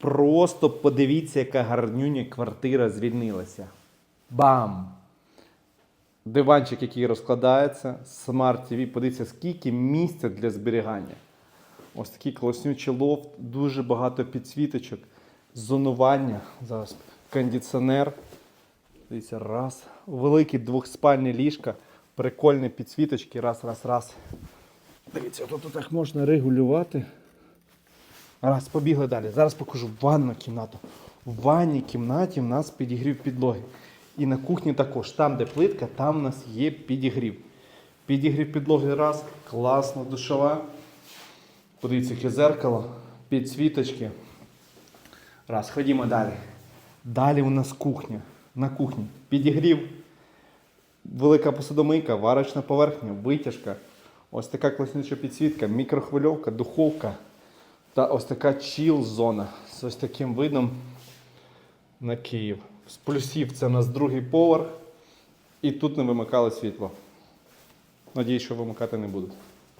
Просто подивіться, яка гарнюня квартира звільнилася. Бам! Диванчик, який розкладається, смарт TV, подивіться, скільки місця для зберігання. Ось такий класнючий лофт, дуже багато підсвіточок, зонування, зараз кондиціонер. Дивіться, раз. Великі двохспальні ліжка, прикольні підсвіточки, раз, раз, раз. Дивіться, тут так можна регулювати. Раз, побігли далі. Зараз покажу ванну кімнату. В ванній кімнаті в нас підігрів підлоги. І на кухні також. Там, де плитка, там у нас є підігрів. Підігрів підлоги раз, класно, душова. Подивіться, яке зеркало, підсвіточки. Раз, ходімо далі. Далі у нас кухня. На кухні. Підігрів, велика посудомийка, варочна поверхня, витяжка. Ось така класнюча підсвітка, мікрохвильовка, духовка. Та ось така чіл-зона з ось таким видом на Київ. З плюсів це у нас другий поверх. І тут не вимикали світло. Надіюсь, що вимикати не будуть.